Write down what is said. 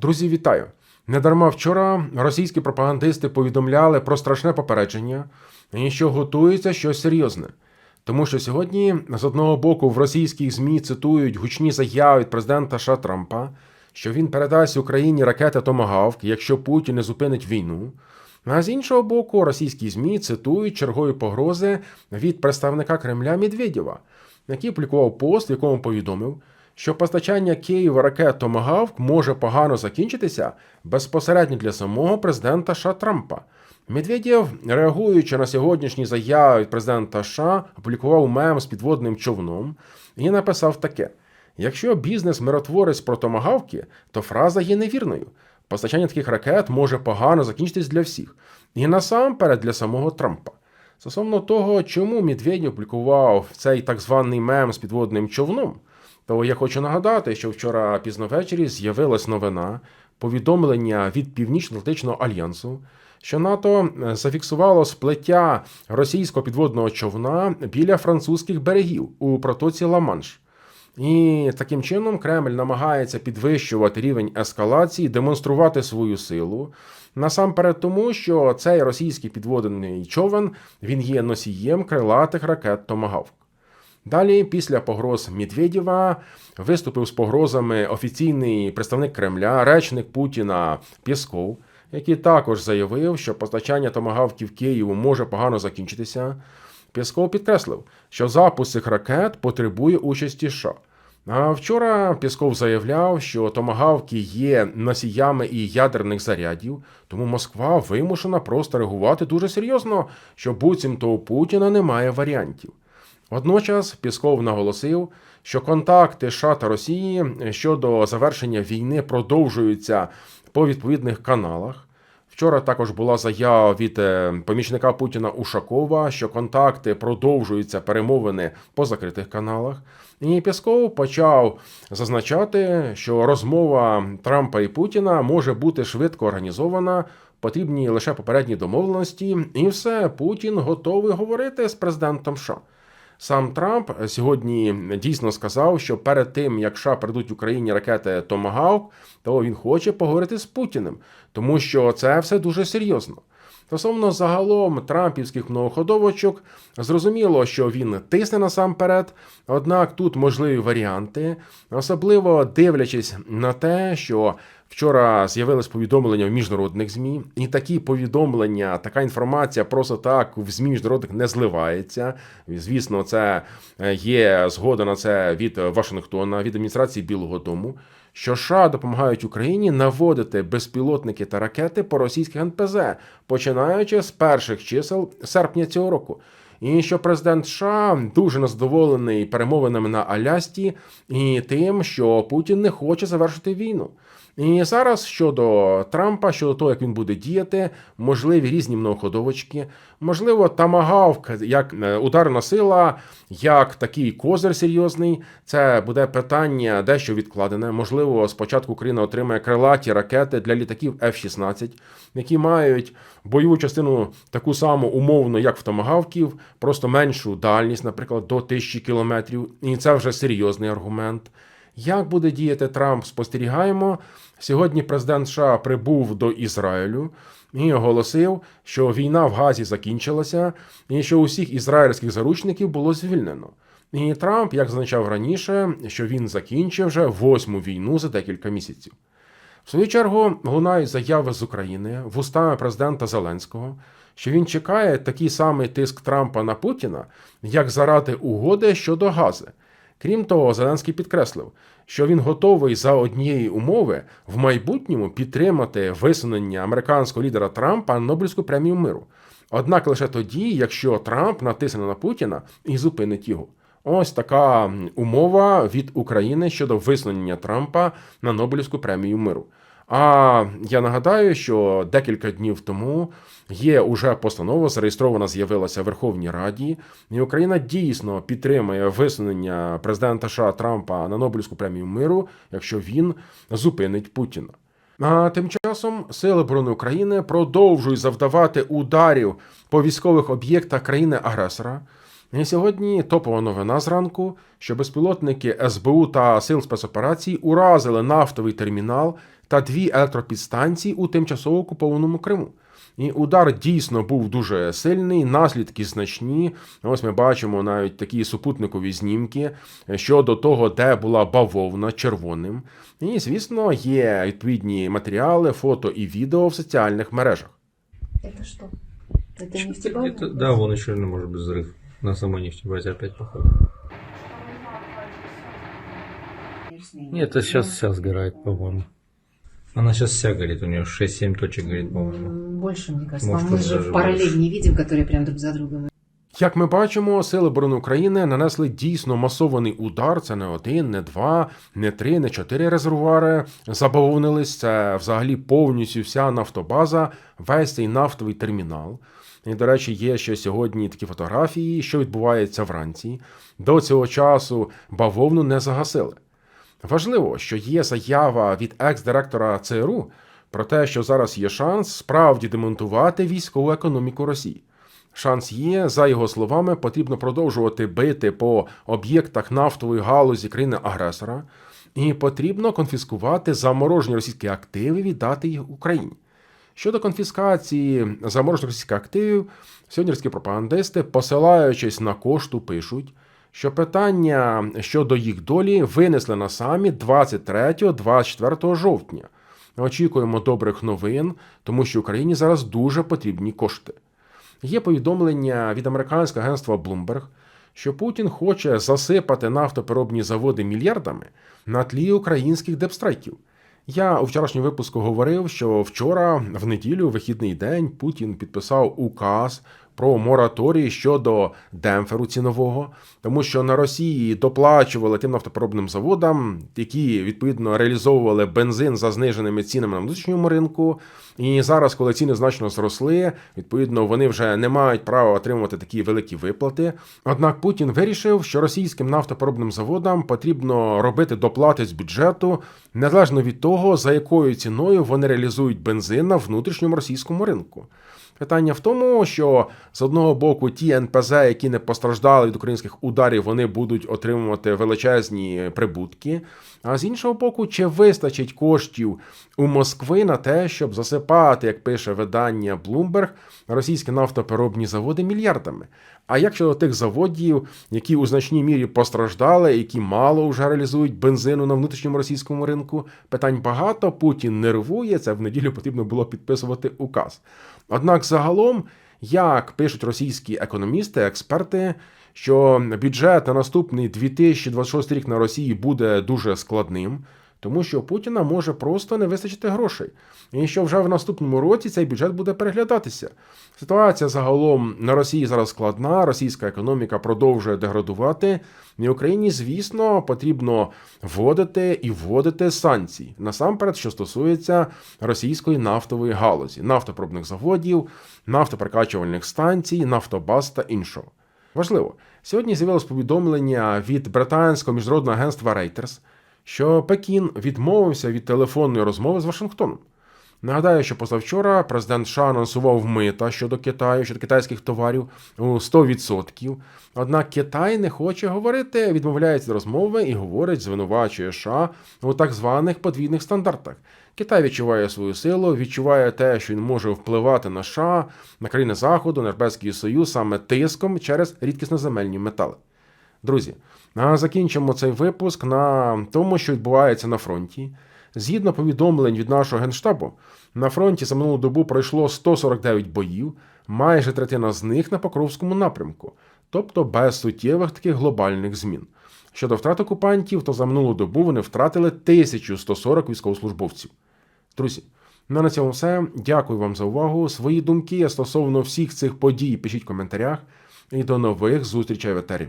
Друзі, вітаю! Недарма вчора російські пропагандисти повідомляли про страшне попередження що готується щось серйозне. Тому що сьогодні, з одного боку, в російських ЗМІ цитують гучні заяви від президента США Трампа, що він передасть Україні ракети Томагавк, якщо Путін не зупинить війну. А з іншого боку, російські ЗМІ цитують чергові погрози від представника Кремля Медведєва, який публікував пост, в якому повідомив, що постачання Києва ракет Томагавк може погано закінчитися безпосередньо для самого президента США Трампа. Медведєв, реагуючи на сьогоднішні заяви від президента США, опублікував мем з підводним човном і написав таке: якщо бізнес миротворець про томагавки, то фраза є невірною. Постачання таких ракет може погано закінчитись для всіх, і насамперед для самого Трампа. Стосовно того, чому Медведєв публікував цей так званий мем з підводним човном, то я хочу нагадати, що вчора пізно ввечері з'явилась новина повідомлення від Північно-Атлантичного альянсу, що НАТО зафіксувало сплиття російського підводного човна біля французьких берегів у протоці Ла-Манш. І таким чином Кремль намагається підвищувати рівень ескалації, демонструвати свою силу. Насамперед тому, що цей російський підводний човен він є носієм крилатих ракет Томагавк. Далі, після погроз Медведєва, виступив з погрозами офіційний представник Кремля, речник Путіна Пєсков, який також заявив, що постачання томагавків Києву може погано закінчитися. Пєсков підкреслив, що запуск цих ракет потребує участі США. А вчора Пісков заявляв, що томагавки є носіями і ядерних зарядів, тому Москва вимушена просто реагувати дуже серйозно, що буцімто у Путіна немає варіантів. Водночас Пісков наголосив, що контакти США та Росії щодо завершення війни продовжуються по відповідних каналах. Вчора також була заява від е, помічника Путіна Ушакова, що контакти продовжуються перемовини по закритих каналах. І Пісков почав зазначати, що розмова Трампа і Путіна може бути швидко організована. Потрібні лише попередні домовленості, і все Путін готовий говорити з президентом США. Сам Трамп сьогодні дійсно сказав, що перед тим як США передуть Україні ракети Томагавк, то він хоче поговорити з Путіним, тому що це все дуже серйозно. Стосовно загалом трампівських многоходовочок, зрозуміло, що він тисне насамперед, однак тут можливі варіанти, особливо дивлячись на те, що вчора з'явилось повідомлення в міжнародних ЗМІ, і такі повідомлення, така інформація просто так в ЗМІ міжнародних не зливається. Звісно, це є згода на це від Вашингтона, від адміністрації Білого Дому що США допомагають Україні наводити безпілотники та ракети по російських НПЗ, починаючи з перших чисел серпня цього року. І що президент США дуже незадоволений перемовинами на Алясті і тим, що Путін не хоче завершити війну. І зараз щодо Трампа, щодо того, як він буде діяти, можливі різні многоходовочки, можливо, тамагавк як е, ударна сила, як такий козир серйозний. Це буде питання дещо відкладене. Можливо, спочатку Україна отримає крилаті ракети для літаків F-16, які мають бойову частину таку саму умовну, як в томагавків, просто меншу дальність, наприклад, до тисячі кілометрів. І це вже серйозний аргумент. Як буде діяти Трамп, спостерігаємо. Сьогодні президент США прибув до Ізраїлю і оголосив, що війна в Газі закінчилася, і що усіх ізраїльських заручників було звільнено. І Трамп, як зазначав раніше, що він закінчив вже восьму війну за декілька місяців. В свою чергу лунають заяви з України вустами президента Зеленського, що він чекає такий самий тиск Трампа на Путіна, як заради угоди щодо Гази. Крім того, Зеленський підкреслив, що він готовий за однієї умови в майбутньому підтримати висунення американського лідера Трампа Нобелівську премію миру. Однак лише тоді, якщо Трамп натисне на Путіна і зупинить його. Ось така умова від України щодо висунення Трампа на Нобелівську премію миру. А я нагадаю, що декілька днів тому є уже постанова, зареєстрована, з'явилася в Верховній Раді, і Україна дійсно підтримує висунення президента США Трампа на Нобелівську премію миру, якщо він зупинить Путіна. А тим часом Сили оборони України продовжують завдавати ударів по військових об'єктах країни-агресора. І сьогодні топова новина зранку, що безпілотники СБУ та Сил спецоперацій уразили нафтовий термінал та дві електропідстанції у тимчасово окупованому Криму. І удар дійсно був дуже сильний, наслідки значні. Ось ми бачимо навіть такі супутникові знімки щодо того, де була бавовна червоним. І, звісно, є відповідні матеріали, фото і відео в соціальних мережах. Это что? Это нефтебаза? Это, да, вон еще, ну, может быть, взрыв на самой нефтебазе опять походу. Нет, это сейчас вся сгорает, по-моему. Она сейчас вся горит, у нее 6-7 точек горит, по-моему. М, Больше, мне кажется. Может, мы даже же в параллель больше. не видим, которые прям друг за другом. Як ми бачимо, сили оборони України нанесли дійсно масований удар. Це не один, не два, не три, не чотири резервуари забавовнились. Це взагалі повністю вся нафтобаза, весь цей нафтовий термінал. І, до речі, є ще сьогодні такі фотографії, що відбувається вранці. До цього часу бавовну не загасили. Важливо, що є заява від екс-директора ЦРУ про те, що зараз є шанс справді демонтувати військову економіку Росії. Шанс є, за його словами, потрібно продовжувати бити по об'єктах нафтової галузі країни-агресора, і потрібно конфіскувати заморожені російські активи віддати їх Україні. Щодо конфіскації заморожених російських активів, сьогоднішні пропагандисти, посилаючись на кошту, пишуть, що питання щодо їх долі винесли на саміт 23-24 жовтня. Очікуємо добрих новин, тому що Україні зараз дуже потрібні кошти. Є повідомлення від американського агентства Bloomberg, що Путін хоче засипати нафтопереробні заводи мільярдами на тлі українських депстрайків. Я у вчорашньому випуску говорив, що вчора, в неділю, вихідний день, Путін підписав указ про мораторій щодо демпферу цінового, тому що на Росії доплачували тим нафтопереробним заводам, які відповідно реалізовували бензин за зниженими цінами на внутрішньому ринку. І зараз, коли ціни значно зросли, відповідно вони вже не мають права отримувати такі великі виплати. Однак Путін вирішив, що російським нафтопереробним заводам потрібно робити доплати з бюджету незалежно від того, за якою ціною вони реалізують бензин на внутрішньому російському ринку. Питання в тому, що з одного боку ті НПЗ, які не постраждали від українських ударів, вони будуть отримувати величезні прибутки. А з іншого боку, чи вистачить коштів у Москви на те, щоб засипати, як пише видання Bloomberg, російські нафтопереробні заводи мільярдами? А як щодо тих заводів, які у значній мірі постраждали, які мало вже реалізують бензину на внутрішньому російському ринку? Питань багато. Путін нервує. Це в неділю потрібно було підписувати указ. Однак, загалом, як пишуть російські економісти, експерти, що бюджет на наступний 2026 рік на Росії буде дуже складним. Тому що у Путіна може просто не вистачити грошей, і що вже в наступному році цей бюджет буде переглядатися. Ситуація загалом на Росії зараз складна, російська економіка продовжує деградувати. І Україні, звісно, потрібно вводити і вводити санкції насамперед, що стосується російської нафтової галузі, нафтопробних заводів, нафтоперекачувальних станцій, нафтобаз та іншого. Важливо, сьогодні з'явилось повідомлення від британського міжнародного агентства Reuters, що Пекін відмовився від телефонної розмови з Вашингтоном. Нагадаю, що позавчора президент США анонсував мита щодо Китаю, щодо китайських товарів у 100%. Однак Китай не хоче говорити, відмовляється від розмови і говорить, звинувачує США у так званих подвійних стандартах. Китай відчуває свою силу, відчуває те, що він може впливати на США, на країни Заходу, на Європейський Союз саме тиском через рідкісноземельні метали. Друзі, закінчимо цей випуск на тому, що відбувається на фронті. Згідно повідомлень від нашого генштабу, на фронті за минулу добу пройшло 149 боїв, майже третина з них на Покровському напрямку, тобто без суттєвих таких глобальних змін. Щодо втрат окупантів, то за минулу добу вони втратили 1140 військовослужбовців. Друзі, ну на цьому все. Дякую вам за увагу. Свої думки стосовно всіх цих подій пишіть в коментарях. І до нових зустрічей в етері.